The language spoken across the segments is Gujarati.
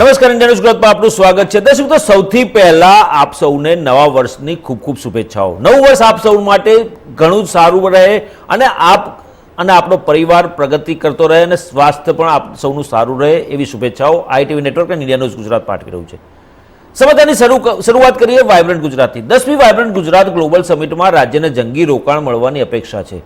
નમસ્કાર ઇન્ડિયા ન્યૂઝ ગ્રોથમાં આપનું સ્વાગત છે. દર્શક મિત્રો, સૌથી પહેલા આપ સૌને નવા વર્ષની ખૂબ ખૂબ શુભેચ્છાઓ. નવું વર્ષ આપ સૌ માટે ઘણું સારું રહે અને આપ અને આપણો પરિવાર પ્રગતિ કરતો રહે અને સ્વાસ્થ્ય પણ આપ સૌનું સારું રહે એવી શુભેચ્છાઓ આઈટીવી નેટવર્ક અને ઇન્ડિયા ન્યૂઝ ગુજરાત પાઠવી રહ્યું છે. સમાચારની શરૂ શરૂઆત કરીએ વાયબ્રન્ટ ગુજરાતથી દસમી વાયબ્રન્ટ ગુજરાત ગ્લોબલ સમિટમાં રાજ્યને જંગી રોકાણ મળવાની અપેક્ષા છે.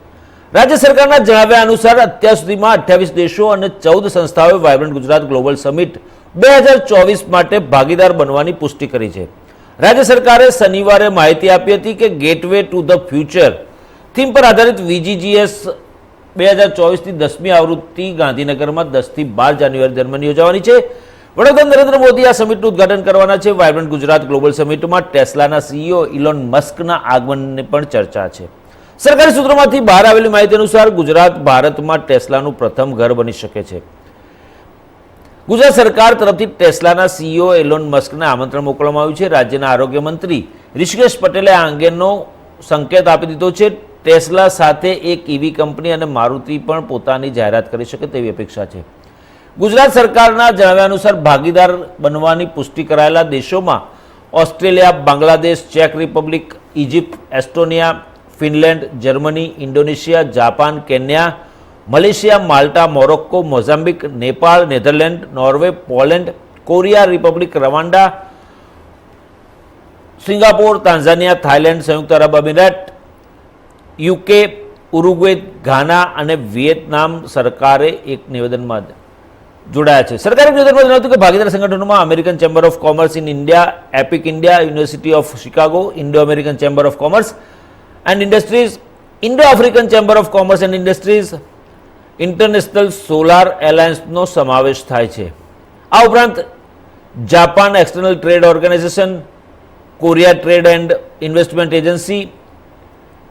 રાજ્ય સરકારના જણાવ્યા અનુસાર અત્યાર સુધીમાં અઠ્યાવીસ દેશો અને ચૌદ સંસ્થાઓએ વાયબ્રન્ટ ગુજરાત ગ્લોબલ સમિટ બે હજાર ચોવીસ માટે ભાગીદાર બનવાની પુષ્ટિ કરી છે. રાજ્ય સરકારે શનિવારે માહિતી આપી હતી કે gateway to the future theme પર આધારિત વીજીજીએસ બે હજાર ચોવીસની દસમી આવૃત્તિ ગાંધીનગરમાં દસથી બાર જાન્યુઆરી દરમિયાન યોજાવાની છે. વડાપ્રધાન નરેન્દ્ર મોદી આ સમિટનું ઉદઘાટન કરવાના છે. વાયબ્રન્ટ ગુજરાત ગ્લોબલ સમિટમાં ટેસ્લાના સીઈઓ ઇલોન મસ્કના આગમનની પણ ચર્ચા છે. સરકારી સૂત્રોમાંથી બહાર આવેલી માહિતી અનુસાર ગુજરાત ભારતમાં ટેસ્લાનું પ્રથમ ઘર બની શકે છે. ગુજરાત સરકાર તરફથી ટેસ્લાના સીઈઓ એલોન મસ્કને આમંત્રણ મોકલવામાં આવ્યું છે. રાજ્યના આરોગ્ય મંત્રી ઋષિકેશ પટેલે આ અંગેનો સંકેત આપી દીધો છે. ટેસ્લા સાથે એક ઈવી કંપની અને મારુતિ પણ પોતાની જાહેરાત કરી શકે તેવી અપેક્ષા છે. ગુજરાત સરકારના જણાવ્યા અનુસાર ભાગીદાર બનવાની પુષ્ટિ કરાયેલા દેશોમાં Australia, Bangladesh, check Republic Egypt Estonia, Finland, Germany, Indonesia, Japan, Kenya Malaysia, Malta, Morocco, Mozambique, Nepal, Netherland, Norway, Poland, Korea Republic Rwanda Singapore Tanzania Thailand, સંયુક્ત અરબ અમીરાત, યુકે, ઉરુગ્વે, ઘાના અને વિયેતનામ સરકારે એક નિવેદનમાં જોડાયા છે. સરકારે નિવેદનમાં જણાવ્યું કે ભાગીદાર સંગઠનોમાં American Chamber of Commerce in India Epic India University of Chicago Indo American Chamber of Commerce and Industries Indo African Chamber of Commerce and Industries International Solar એલાયન્સનો સમાવેશ થાય છે. આ ઉપરાંત Japan External Trade Organization, Korea Trade and Investment Agency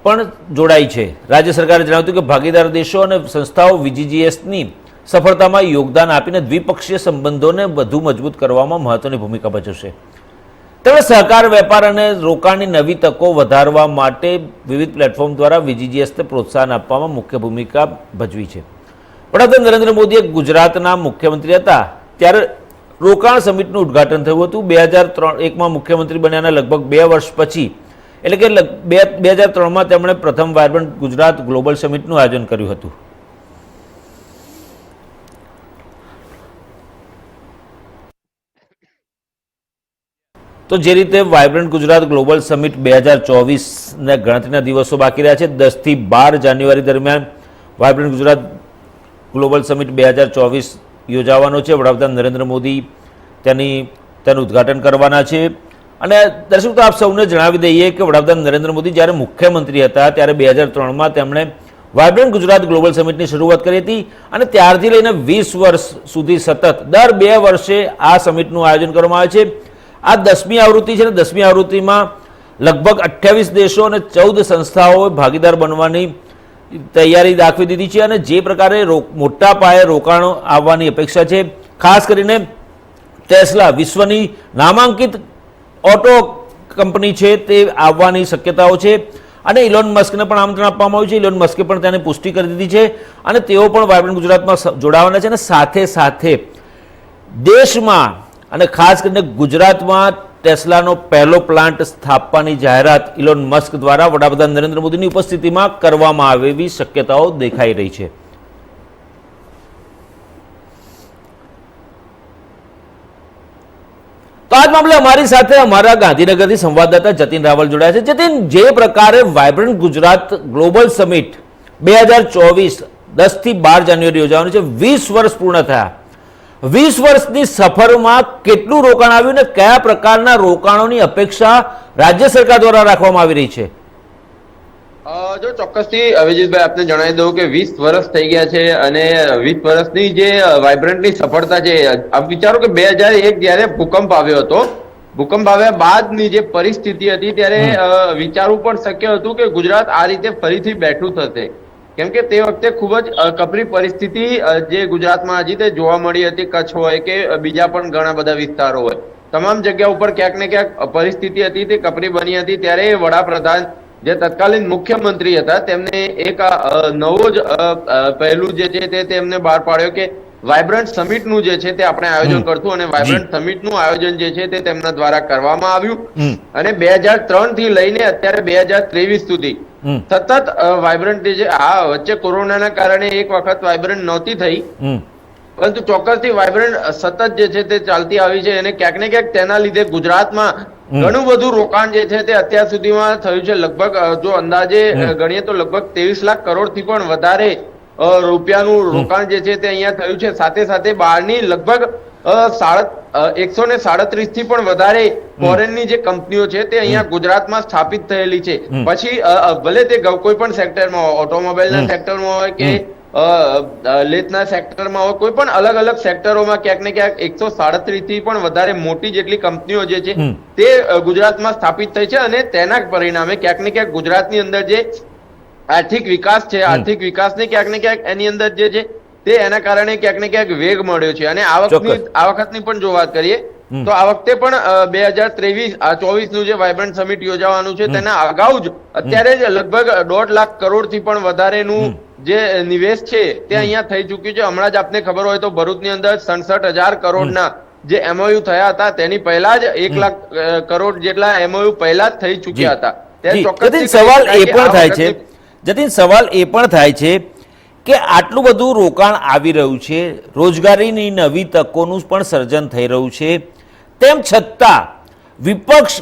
પણ જોડાઈ છે. રાજ્ય સરકારે જણાવ્યું હતું કે ભાગીદાર દેશો અને સંસ્થાઓ વીજીજીએસની સફળતામાં યોગદાન આપીને દ્વિપક્ષીય સંબંધોને વધુ મજબૂત કરવામાં મહત્વની ભૂમિકા ભજવશે. તેમણે સહકાર વેપાર અને રોકાણની નવી તકો વધારવા માટે વિવિધ પ્લેટફોર્મ દ્વારા વીજીજીએસને પ્રોત્સાહન આપવામાં મુખ્ય ભૂમિકા ભજવી છે. વડાપ્રધાન નરેન્દ્ર મોદીએ ગુજરાતના મુખ્યમંત્રી હતા ત્યારે રોકાણ સમિટનું ઉદ્ઘાટન થયું હતું. બે હજાર ત્રણ એકમાં મુખ્યમંત્રી બન્યાના લગભગ બે વર્ષ પછી, એટલે કે બે બે હજાર ત્રણમાં તેમણે પ્રથમ વાયબ્રન્ટ ગુજરાત ગ્લોબલ સમિટનું આયોજન કર્યું હતું. તો જે રીતે વાયબ્રન્ટ ગુજરાત ગ્લોબલ સમિટ બે હજાર ચોવીસને ગણતરીના દિવસો બાકી રહ્યા છે, દસથી બાર જાન્યુઆરી દરમિયાન વાયબ્રન્ટ ગુજરાત ગ્લોબલ સમિટ બે હજાર ચોવીસ યોજાવાનો છે. વડાપ્રધાન નરેન્દ્ર મોદી તેની તેનું ઉદ્ઘાટન કરવાના છે. અને દર્શક આપ સૌને જણાવી દઈએ કે વડાપ્રધાન નરેન્દ્ર મોદી જ્યારે મુખ્યમંત્રી હતા, ત્યારે બે હજાર ત્રણમાં તેમણે વાયબ્રન્ટ ગુજરાત ગ્લોબલ સમિટની શરૂઆત કરી હતી અને ત્યારથી લઈને વીસ વર્ષ સુધી સતત, દર બે વર્ષે આ સમિટનું આયોજન કરવામાં આવે છે. આ દસમી આવૃત્તિ છે ને દસમી આવૃત્તિમાં લગભગ અઠ્યાવીસ દેશો અને ચૌદ સંસ્થાઓએ ભાગીદાર બનવાની તૈયારી દાખવી દીધી છે અને જે પ્રકારે મોટા પાયે રોકાણો આવવાની અપેક્ષા છે. ખાસ કરીને ટેસ્લા વિશ્વની નામાંકિત ઓટો કંપની છે તે આવવાની શક્યતાઓ છે અને ઇલોન મસ્કને પણ આમંત્રણ આપવામાં આવ્યું છે. ઇલોન મસ્કે પણ તેની પુષ્ટિ કરી દીધી છે અને તેઓ પણ વાયબ્રન્ટ ગુજરાતમાં જોડાવાના છે અને સાથે સાથે દેશમાં અને ખાસ કરીને ગુજરાતમાં ટેસ્લાનો પહેલો પ્લાન્ટ સ્થાપવાની જાહેરાત ઇલોન મસ્ક દ્વારા વડાપ્રધાન નરેન્દ્ર મોદીની ઉપસ્થિતિમાં કરવામાં આવે એવી શક્યતાઓ દેખાઈ રહી છે. તો આજ મામલે અમારી સાથે અમારા ગાંધીનગરથી સંવાદદાતા જતીન રાવલ જોડાયા છે. જતીન, જે પ્રકારે વાયબ્રન્ટ ગુજરાત ગ્લોબલ સમિટ બે હજાર ચોવીસ દસથી બાર જાન્યુઆરી યોજાવાનું છે, વીસ વર્ષ પૂર્ણ થયા. વીસ વર્ષની સફરમાં કેટલું રોકાણ આવ્યું ને કયા પ્રકારના રોકાણોની અપેક્ષા રાજ્ય સરકાર દ્વારા રાખવામાં આવી રહી છે? જો ચોક્કસથી અભિજીતભાઈ આપને જણાવી દઉં કે વીસ વર્ષ થઈ ગયા છે અને વીસ વર્ષની જે વાઇબ્રન્ટની સફળતા છે આપ વિચારો કે બે હજાર એક જયારે ભૂકંપ આવ્યો હતો ભૂકંપ આવ્યા બાદની જે પરિસ્થિતિ હતી ત્યારે વિચારવું પણ શક્ય હતું કે ગુજરાત આ રીતે ફરીથી બેઠું થશે. કેમ કે તે વખતે ખૂબ જ કપરી પરિસ્થિતિ જે ગુજરાતમાં હજી તે જોવા મળી હતી, કચ્છ હોય કે બીજા પણ ઘણા બધા વિસ્તારો હોય. તમામ જગ્યા ઉપર ક્યાંક ને ક્યાંક પરિસ્થિતિ હતી, તે કપરી બની હતી. ત્યારે વડાપ્રધાન, જે તત્કાલીન મુખ્યમંત્રી હતા, તેમને એક નવો જ પહેલું જે છે તે તેમને બહાર પાડ્યો કે વાઇબ્રન્ટ સમિટનું જે છે તે આપણે આયોજન કરતું અને વાયબ્રન્ટ સમિટનું આયોજન જે છે તે તેમના દ્વારા કરવામાં આવ્યું. અને બે હજાર ત્રણથી લઈને અત્યારે બે હજાર ત્રેવીસ સુધી. સતત વાઇબ્રન્ટ જે આ વચ્ચે કોરોનાના કારણે એક વખત વાયબ્રન્ટ નહોતી થઈ. પરંતુ પરંતુ ચોક્કસથી વાઇબ્રન્ટ સતત જે છે તે ચાલતી આવી છે અને ક્યાંક ને ક્યાંક તેના લીધે ગુજરાતમાં ઘણું બધું રોકાણ જે છે તે અત્યાર સુધીમાં થયું છે. લગભગ જો અંદાજે ગણીએ તો લગભગ ત્રેવીસ લાખ કરોડથી પણ વધારે રૂપિયાનું રોકાણ જે છે તે અહીંયા થયું છે. સાથે સાથે બહારની લગભગ એકસો ને સાડત્રીસથી પણ વધારે ફોરેનની જે કંપનીઓ છે તે અહીંયા ગુજરાતમાં સ્થાપિત થયેલી છે. પછી ભલે તે કોઈ પણ સેક્ટરમાં હોય ઓટોમોબાઈલના સેક્ટરમાં હોય કે અ, સેક્ટરમાં હોય કોઈ પણ અલગ અલગ સેક્ટરોમાં ક્યાંક ને ક્યાંક એકસો સાડત્રીસથી પણ વધારે મોટી જેટલી કંપનીઓ જે છે તે ગુજરાતમાં સ્થાપિત થઈ છે અને તેના પરિણામે ક્યાંક ને ક્યાંક ગુજરાતની અંદર જે આર્થિક વિકાસ છે આર્થિક વિકાસને ક્યાંક ને ક્યાંક એની અંદર જે છે તે એના કારણે ક્યાંક ને ક્યાંક વેગ મળ્યો છે. અને આ વખતની આ વખતની પણ જો વાત કરીએ તો આ વખતે પણ બે હજાર ત્રેવીસ ચોવીસનું જે વાયબ્રન્ટ સમિટ યોજાવાનું છે તેના અગાઉ જ અત્યારે જ લગભગ દોઢ લાખ કરોડથી પણ વધારેનું જે નિવેશ છે તે અહીંયા થઈ ચૂક્યું છે. હમણાં જ આપને ખબર હોય તો ભરૂચની અંદર સડસઠ હજાર કરોડના જે એમઓયુ થયા હતા તેની પહેલા જ એક લાખ કરોડ જેટલા એમઓયુ પહેલા જ થઈ ચૂક્યા હતા. સવાલ એ પણ થાય છે જતીન સવાલ એ પણ થાય છે કે આટલું બધું રોકાણ આવી રહ્યું છે, રોજગારીની નવી તકોનું પણ સર્જન થઈ રહ્યું છે, તેમ છતાં વિપક્ષ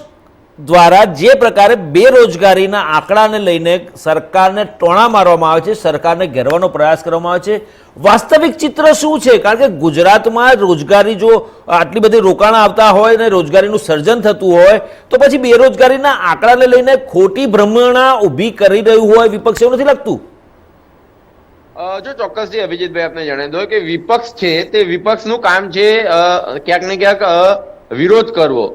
દ્વારા જે પ્રકારે બેરોજગારીના આંકડાને લઈને સરકારને ટોણા મારવામાં આવે છે, સરકારને ઘેરવાનો પ્રયાસ કરવામાં આવે છે. વાસ્તવિક ચિત્ર શું છે? કારણ કે ગુજરાતમાં રોજગારી જો આટલી બધી રોકાણ આવતા હોય ને રોજગારીનું સર્જન થતું હોય, તો પછી બેરોજગારીના આંકડાને લઈને ખોટી ભ્રમણા ઊભી કરી રહ્યું હોય વિપક્ષ એવું નથી લાગતું? જો ચોક્કસથી અભિજીતભાઈ આપને જણાવી દો કે વિપક્ષ છે તે વિપક્ષનું કામ છે ક્યાંક ને ક્યાંક વિરોધ કરવો.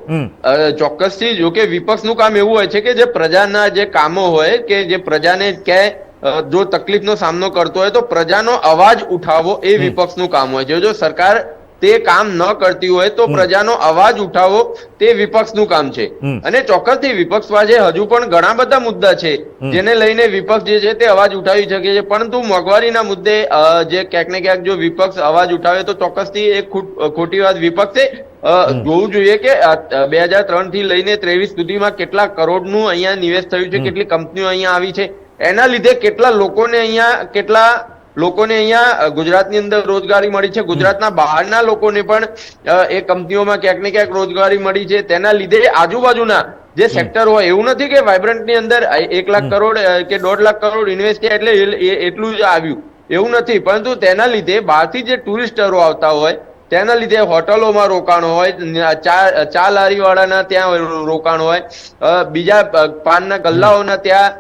ચોક્કસથી જો કે વિપક્ષનું કામ એવું હોય છે કે જે પ્રજાના જે કામો હોય કે જે પ્રજાને ક્યાંય જો તકલીફનો સામનો કરતો હોય તો પ્રજાનો અવાજ ઉઠાવવો એ વિપક્ષનું કામ હોય છે. જો સરકાર તે કામ ન કરતી હોય તો પ્રજાનો અવાજ ઉઠાવો તે વિપક્ષનું કામ છે. અને ચોક્કસથી વિપક્ષ પાસે હજુ પણ ઘણા બધા મુદ્દા છે જેને લઈને વિપક્ષ જે છે તે અવાજ ઉઠાવી શકે છે. પરંતુ મોંઘવારીના મુદ્દે જે ક્યાંક ને ક્યાંક જો વિપક્ષ અવાજ ઉઠાવે તો ચોક્કસથી એક ખોટ- વાત વિપક્ષે જોવું જોઈએ કે બે હજાર ત્રણથી લઈને ત્રેવીસ સુધીમાં કેટલા કરોડનું અહીંયા નિવેશ થયું છે કેટલી કંપનીઓ અહીંયા આવી છે. એના લીધે કેટલા લોકોને અહીંયા કેટલા લોકોને અહીંયા ગુજરાતની અંદર રોજગારી મળી છે. ગુજરાતના બહારના લોકોને પણ એ કંપનીઓમાં ક્યાંક ને ક્યાંક રોજગારી મળી છે. તેના લીધે આજુબાજુના જે સેક્ટર હોય એવું નથી કે વાઇબ્રન્ટની અંદર એક લાખ કરોડ કે દોઢ લાખ કરોડ ઇન્વેસ્ટ થયા એટલે એટલું જ આવ્યું. એવું નથી. પરંતુ તેના લીધે બહારથી જે ટુરિસ્ટરો આવતા હોય તેના લીધે હોટલોમાં રોકાણ હોય ચા ચા લારી વાળાના ત્યાં રોકાણ હોય બીજા પાનના ગલ્લાઓના ત્યાં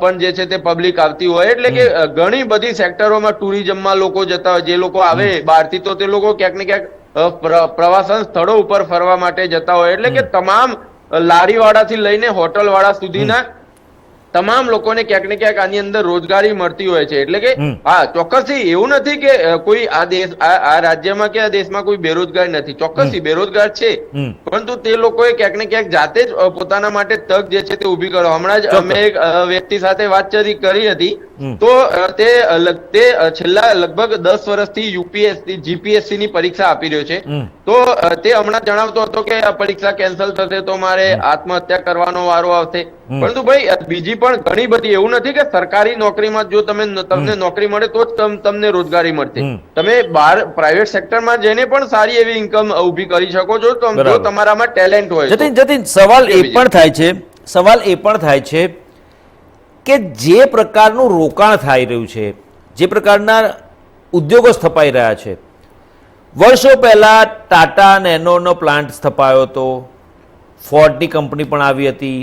પણ જે છે તે પબ્લિક આવતી હોય. એટલે કે ઘણી બધી સેક્ટરોમાં ટુરિઝમમાં લોકો જતા હોય. જે લોકો આવે બહારથી તો તે લોકો ક્યાંક ને ક્યાંક પ્રવાસન સ્થળો ઉપર ફરવા માટે જતા હોય. એટલે કે તમામ લારીવાળાથી લઈને હોટલવાળા સુધીના તમામ લોકોને ક્યાંક ને ક્યાંક આની અંદર રોજગારી મળતી હોય છે. એટલે કે હા ચોક્કસથી એવું નથી કે કોઈ આ દેશ આ રાજ્યમાં કે આ દેશમાં કોઈ બેરોજગાર નથી. ચોક્કસથી બેરોજગાર છે. પરંતુ તે લોકોએ ક્યાંક ને ક્યાંક જાતે જ પોતાના માટે તક જે છે તે ઊભી કરો હમણાં જ અમે એક વ્યક્તિ સાથે વાતચીત કરી હતી. તો તે તે છેલ્લા લગભગ દસ વર્ષથી યુપીએસસી જીપીએસસી ની પરીક્ષા આપી રહ્યો છે. તો તે હમણાં જણાવતો હતો કે આ પરીક્ષા કેન્સલ થશે તો મારે આત્મહત્યા કરવાનો વારો આવશે. પરંતુ ભાઈ બીજી પણ ઘણી બધી એવું નથી કે સરકારી નોકરીમાં જો તમે તમને નોકરી મળે તો જ તમને રોજગારી મળશે તમે બહાર પ્રાઇવેટ સેક્ટરમાં જઈને પણ સારી એવી ઇન્કમ ઊભી કરી શકો છો જો તમારામાં ટેલેન્ટ હોય જતીન જતીન સવાલ એ પણ થાય છે સવાલ એ પણ થાય છે કે જે પ્રકારનું રોકાણ થઈ રહ્યું છે જે પ્રકારના ઉદ્યોગો સ્થપાઈ રહ્યા છે. વર્ષો પહેલા ટાટા નેનોનો પ્લાન્ટ સ્થપાયો હતો ફોર્ડની કંપની પણ આવી હતી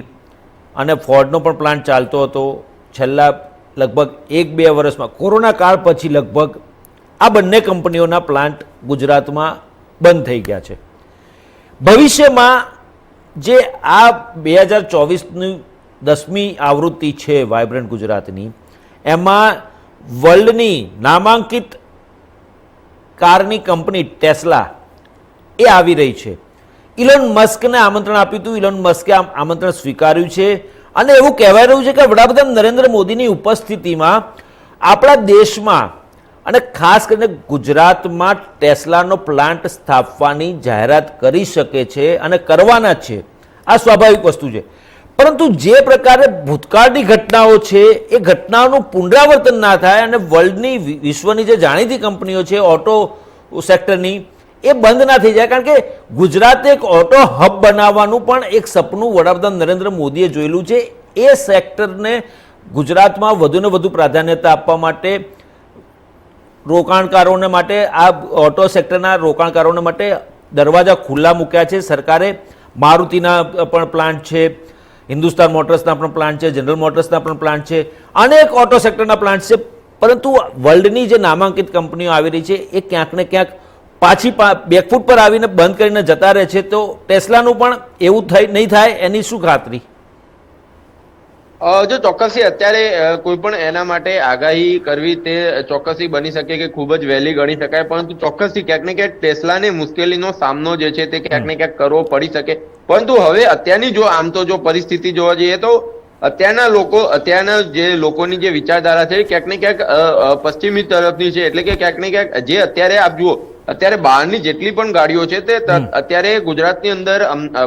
અને ફોર્ડનો પણ પ્લાન્ટ ચાલતો હતો. છેલ્લા લગભગ એક બે વર્ષમાં, કોરોના કાળ પછી લગભગ આ બંને કંપનીઓના પ્લાન્ટ ગુજરાતમાં બંધ થઈ ગયા છે. ભવિષ્યમાં જે આ બે હજાર ચોવીસની દસમી આવૃત્તિ છે વાઇબ્રન્ટ ગુજરાતની, એમાં વર્લ્ડની નામાંકિત કારની કંપની ટેસ્લા એ આવી રહી છે. ઇલોન મસ્કને આમંત્રણ આપ્યું હતું. ઇલોન મસ્કે આમંત્રણ સ્વીકાર્યું છે. અને એવું કહેવાય રહ્યું છે કે વડાપ્રધાન નરેન્દ્ર મોદીની ઉપસ્થિતિમાં આપણા દેશમાં અને ખાસ કરીને ગુજરાતમાં ટેસ્લાનો પ્લાન્ટ સ્થાપવાની જાહેરાત કરી શકે છે અને કરવાના છે. આ સ્વાભાવિક વસ્તુ છે. પરંતુ જે પ્રકારે ભૂતકાળની ઘટનાઓ છે, એ ઘટનાઓનું પુનરાવર્તન ના થાય અને વર્લ્ડની વિશ્વની જે જાણીતી કંપનીઓ છે ઓટો સેક્ટરની એ બંધ ના થઈ જાય. કારણ કે ગુજરાતે એક ઓટો હબ બનાવવાનું પણ એક સપનું વડાપ્રધાન નરેન્દ્ર મોદીએ જોયેલું છે. એ સેક્ટરને ગુજરાતમાં વધુને વધુ પ્રાધાન્યતા આપવા માટે, રોકાણકારોને માટે, આ ઓટો સેક્ટરના રોકાણકારોને માટે દરવાજા ખુલ્લા મૂક્યા છે. સરકારે મારુતિના પણ પ્લાન્ટ છે, હિન્દુસ્તાન મોટર્સના પણ પ્લાન્ટ છે જનરલ મોટર્સના પણ પ્લાન્ટ છે. અનેક ઓટો સેક્ટરના પ્લાન્ટ છે. પરંતુ વર્લ્ડની જે નામાંકિત કંપનીઓ આવી રહી છે, એ ક્યાંક ને ક્યાંક પાછી બેકફૂટ પર આવીને બંધ કરીને જતા રહે છે, તો ટેસ્લાનું પણ એવું થઈ, નહીં થાય, એની શું ખાતરી? જો ચોક્કસથી અત્યારે કોઈ પણ એના માટે આગાહી કરવી તે ચોક્કસથી બની શકે કે ખૂબ જ વહેલી ગણી શકાય, પરંતુ ચોક્કસથી ક્યાંક ને ક્યાંક ટેસ્લાને મુશ્કેલીનો સામનો જે છે તે ક્યાંક ને ક્યાંક કરવો પડી શકે. પરંતુ હવે અત્યારની જો આમ તો જો પરિસ્થિતિ જોવા જઈએ તો અત્યારના લોકો, અત્યારના જે લોકોની જે વિચારધારા છે ક્યાંક ને ક્યાંક પશ્ચિમી તરફની છે, એટલે કે ક્યાંક ને ક્યાંક જે અત્યારે આપ જુઓ અત્યારે બહારની જેટલી પણ ગાડીઓ છે તે અત્યારે ગુજરાતની અંદર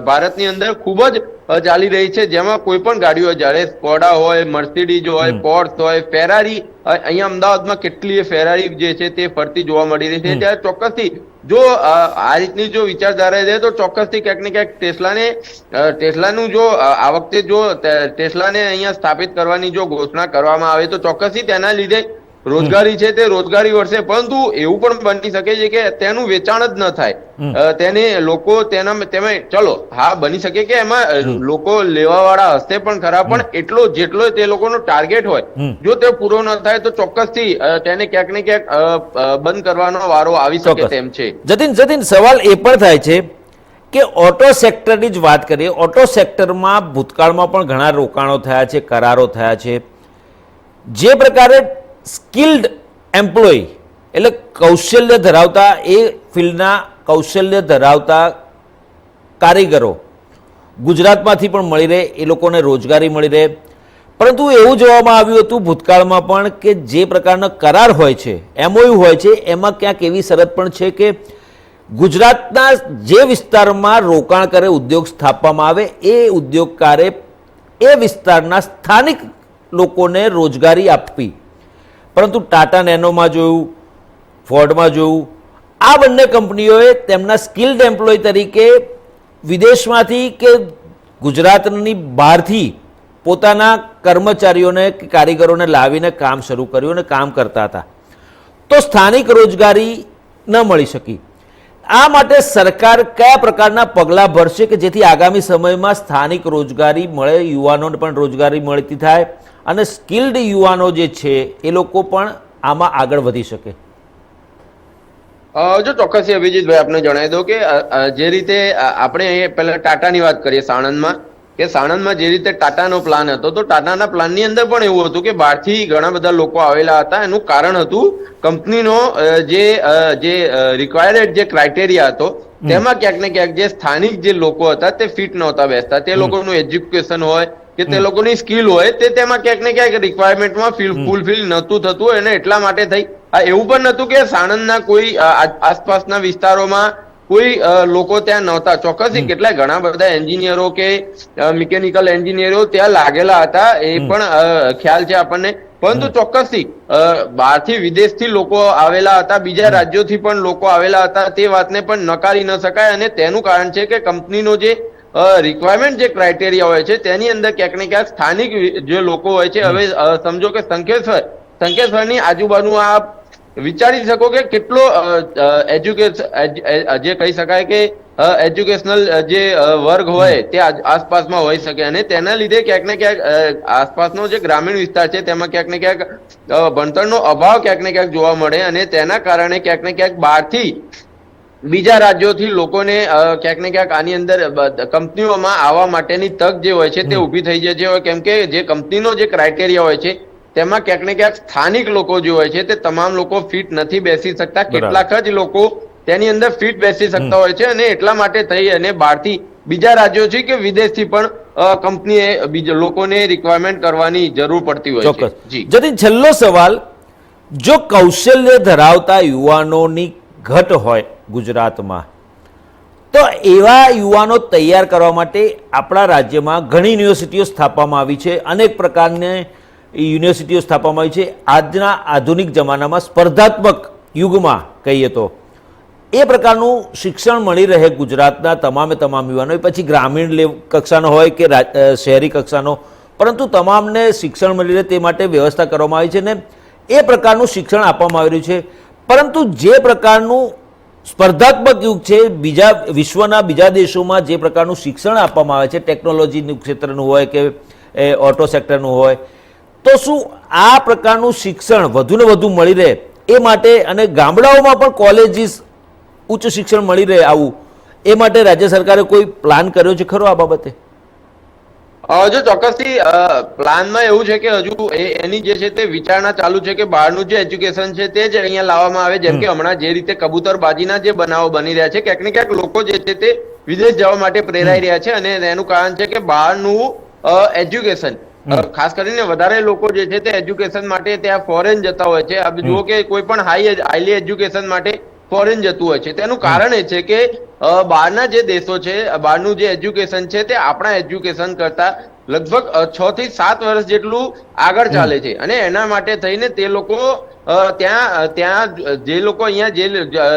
ભારતની અંદર ખૂબ જ ચાલી રહી છે. જેમાં કોઈ પણ ગાડીઓ જ્યારે સ્કોડા હોય મર્સિડીઝ હોય પોર્સ હોય ફેરારી અહીંયા અમદાવાદમાં કેટલીય ફેરારી જે છે તે ફરતી જોવા મળી રહી છે. ત્યારે ચોક્કસથી જો આ રીતની જો વિચારધારા છે તો ચોક્કસથી ક્યાંક ને ક્યાંક ટેસ્લાને ટેસ્લાનું જો આ વખતે જો ટેસ્લાને અહીંયા સ્થાપિત કરવાની જો ઘોષણા કરવામાં આવે તો ચોક્કસથી તેના લીધે રોજગારી છે તે રોજગારી વર્ષે પરંતુ એવું પણ બની શકે છે કે તેનું વેચાણ જ ન થાય. તેને લોકો તેના તેમાં ચલો હા બની શકે કે એમાં લોકો લેવા વાળા હશે પણ ખરા પણ એટલો જેટલો તે લોકોનો ટાર્ગેટ હોય જો તે પૂરો ન થાય તો ચોક્કસથી તેને ક્યાંક ને ક્યાંક બંધ કરવાનો વારો આવી શકે. તેમ છે. જતીન જતીન સવાલ એ પણ થાય છે કે ઓટો સેક્ટરની જ વાત કરીએ. ઓટો સેક્ટરમાં ભૂતકાળમાં પણ ઘણા રોકાણો થયા છે કરારો થયા છે. જે પ્રકારે સ્કિલ્ડ એમ્પ્લોય એટલે કૌશલ્ય ધરાવતા એ ફિલ્ડના કૌશલ્ય ધરાવતા કારીગરો ગુજરાતમાંથી પણ મળી રહે, એ લોકોને રોજગારી મળી રહે. પરંતુ એવું જોવામાં આવ્યું હતું ભૂતકાળમાં પણ કે જે પ્રકારનો કરાર હોય છે, એમઓયુ હોય છે, એમાં ક્યાંક એવી શરત પણ છે કે ગુજરાતના જે વિસ્તારમાં રોકાણ કરે, ઉદ્યોગ સ્થાપવામાં આવે, એ ઉદ્યોગકારે એ વિસ્તારના સ્થાનિક લોકોને રોજગારી આપવી. પરંતુ ટાટા નેનોમાં જોયું, ફોર્ડમાં જોયું, આ બંને કંપનીઓએ તેમના સ્કિલ્ડ એમ્પ્લોય તરીકે વિદેશમાંથી કે ગુજરાતની બહારથી પોતાના કર્મચારીઓને કે કારીગરોને લાવીને કામ શરૂ કર્યું અને કામ કરતા હતા. તો સ્થાનિક રોજગારી ન મળી શકી. આ માટે સરકાર કયા પ્રકારના પગલાં ભરશે કે જેથી આગામી સમયમાં સ્થાનિક રોજગારી મળે, યુવાનોને પણ રોજગારી મળતી થાય અને સ્કિલ્ડ યુવાનો જે છે એ લોકો પણ આમાં આગળ વધી શકે. જો ચોક્કસ અભિજીતભાઈ આપને જણાવી દો કે જે રીતે આપણે પહેલા ટાટાની વાત કરીએ સાણંદમાં કે સાણંદમાં જે રીતે ટાટાનો પ્લાન હતો તો ટાટાના પ્લાનની અંદર પણ એવું હતું કે બહારથી ઘણા બધા લોકો આવેલા હતા. એનું કારણ હતું કંપનીનો જે જે રિક્વાયર્ડ જે ક્રાઇટેરિયા હતો તેમાં ક્યાંક ને ક્યાંક જે સ્થાનિક જે લોકો હતા તે ફિટ નહોતા બેસતા. તે લોકોનું એજ્યુકેશન હોય કે તે લોકોની સ્કિલ હોય તે તેમાં ક્યાંક ને ક્યાંક રિક્વાયરમેન્ટમાં ફૂલફિલ નહોતું થતું એને એટલા માટે થઈ. આ એવું પણ નહોતું કે સાણંદના કોઈ આસપાસના વિસ્તારોમાં કોઈ લોકો ત્યાં નહોતા. ચોક્કસથી કેટલાય ઘણા બધા એન્જિનિયરો કે મિકેનિકલ એન્જિનિયરો ત્યાં લાગેલા હતા એ પણ ખ્યાલ છે આપણને. પરંતુ ચોક્કસથી બહારથી વિદેશથી લોકો આવેલા હતા બીજા રાજ્યોથી પણ લોકો આવેલા હતા તે વાતને પણ નકારી ન શકાય અને તેનું કારણ છે કે કંપનીનો જે રિક્વાયરમેન્ટ જે ક્રાઇટેરિયા હોય છે, તેની અંદર ક્યાંક ને ક્યાંક સ્થાનિક જે લોકો હોય છે, હવે સમજો કે સંકેશ્વર સંકેશ્વરની આજુબાજુ આ વિચારી શકો કે કેટલો એજ્યુકેશન જે કહી શકાય કે એજ્યુકેશનલ જે વર્ગ હોય, તે આસપાસમાં હોઈ શકે અને તેના લીધે ક્યાંક ને ક્યાંક આસપાસનો જે ગ્રામીણ વિસ્તાર છે, તેમાં ક્યાંક ને ક્યાંક ભણતરનો અભાવ ક્યાંક ને ક્યાંક જોવા મળે અને તેના કારણે ક્યાંક ને ક્યાંક બહારથી બીજા રાજ્યોથી લોકોને ક્યાંક ને ક્યાંક આની અંદર કંપનીઓમાં આવવા માટેની તક જે હોય છે તે ઊભી થઈ જાય. છે કેમ કે જે કંપનીનો જે ક્રાઇટેરિયા હોય છે તેમાં ક્યાંક ને ક્યાંક સ્થાનિક લોકો જે હોય છે તે તમામ લોકો ફિટ નથી બેસી શકતા. કેટલાક જ લોકો તેની અંદર ફિટ બેસી શકતા હોય છે અને એટલા માટે થઈ અને બહારથી બીજા રાજ્યો છે કે વિદેશથી પણ કંપનીએ બીજા લોકોને રિક્વાયરમેન્ટ કરવાની જરૂર પડતી હોય છે. જતીન છેલ્લો સવાલ જો કૌશલ્ય ધરાવતા યુવાનોની ઘટ હોય ગુજરાતમાં. તો એવા યુવાનો તૈયાર કરવા માટે આપણા રાજ્યમાં ઘણી યુનિવર્સિટીઓ સ્થાપવામાં આવી છે. અનેક પ્રકારની યુનિવર્સિટીઓ સ્થાપવામાં આવી છે. આજના આધુનિક જમાનામાં સ્પર્ધાત્મક યુગમાં કહીએ તો. એ પ્રકારનું શિક્ષણ મળી રહે ગુજરાતના તમામે તમામ યુવાનો પછી ગ્રામીણ લેવ કક્ષાનો હોય કે શહેરી કક્ષાનો. પરંતુ તમામને શિક્ષણ મળી રહે તે માટે વ્યવસ્થા કરવામાં આવી છે ને એ પ્રકારનું શિક્ષણ આપવામાં આવી રહ્યું છે. પરંતુ જે પ્રકારનું સ્પર્ધાત્મક યુગ છે. બીજા વિશ્વના બીજા દેશોમાં જે પ્રકારનું શિક્ષણ આપવામાં આવે છે, ટેકનોલોજીનું ક્ષેત્રનું હોય કે, એ, ઓટો સેક્ટરનું હોય, તો શું આ પ્રકારનું શિક્ષણ વધુને વધુ મળી રહે? એ માટે અને ગામડાઓમાં પણ કોલેજીસ ઉચ્ચ શિક્ષણ મળી રહે આવું. એ માટે રાજ્ય સરકારે કોઈ પ્લાન કર્યો છે ખરો આ બાબતે? જો ચોક્કસથી પ્લાનમાં એવું છે કે હજુ એની જે છે તે વિચારણા ચાલુ છે કે બહારનું જે એજ્યુકેશન છે તે જ અહીંયા લાવવામાં આવે જેમ કે હમણાં જે રીતે કબૂતરબાજીના જે બનાવો બની રહ્યા છે ક્યાંક ને ક્યાંક લોકો જે છે તે વિદેશ જવા માટે પ્રેરાઈ રહ્યા છે અને એનું કારણ છે કે બહારનું એજ્યુકેશન ખાસ કરીને વધારે લોકો જે છે તે એજ્યુકેશન માટે ત્યાં ફોરેન જતા હોય છે. આપ જુઓ કે કોઈ પણ હાઈ હાઈલી એજ્યુકેશન માટે ફોરેન જતું હોય છે. તેનું કારણ એ છે કે બહારના જે દેશો છે બહારનું જે એજ્યુકેશન છે તે આપણા એજ્યુકેશન કરતા લગભગ છ થી સાત વર્ષ જેટલું આગળ ચાલે છે. અને એના માટે થઈને તે લોકો ત્યાં ત્યાં જે લોકો અહીંયા જે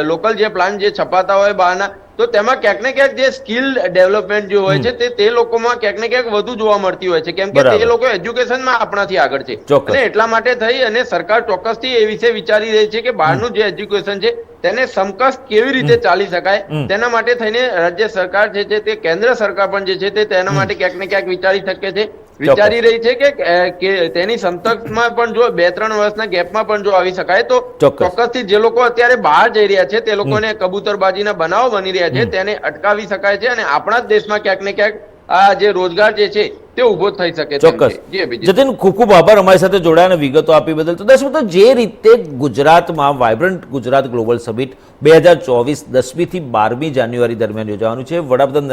લોકલ જે પ્લાન જે છપાતા હોય બહારના તો તેમાં ક્યાંક ને ક્યાંક જે સ્કિલ ડેવલપમેન્ટ જે હોય છે તે તે લોકોમાં ક્યાંક ને ક્યાંક વધુ જોવા મળતી હોય છે. કેમ કે તે લોકો એજ્યુકેશનમાં આપણાથી આગળ છે. અને એટલા માટે થઈ અને સરકાર ચોક્કસથી એ વિશે વિચારી રહી છે કે બહારનું જે એજ્યુકેશન છે તેને સમકક્ષ કેવી રીતે ચાલી શકાય? તેના માટે થઈને રાજ્ય સરકાર જે છે તે કેન્દ્ર સરકાર પણ જે છે તે તેના માટે ક્યાંક ને ક્યાંક વિચારી શકે છે. વિચારી રહી છે કે તેની સમકક્ષમાં પણ જો બે ત્રણ વર્ષના ગેપમાં પણ જો આવી શકાય તો ચોક્કસથી જે લોકો અત્યારે બહાર જઈ રહ્યા છે તે લોકોને કબૂતરબાજીના બનાવો બની રહ્યા છે તેને અટકાવી શકાય છે અને આપણા જ દેશમાં ક્યાંક ને ક્યાંક આ જે રોજગાર જે છે તે ઊભો થઈ શકે ચોક્કસ. જતીન ખૂબ ખૂબ આભાર અમારી સાથે જોડાયા અને વિગતો આપી બદલ તો દસ મિત્રો જે રીતે ગુજરાતમાં વાઇબ્રન્ટ ગુજરાત ગ્લોબલ સમિટ બે હજાર ચોવીસ દસમીથી બારમી જાન્યુઆરી દરમિયાન યોજાવાનું છે વડાપ્રધાન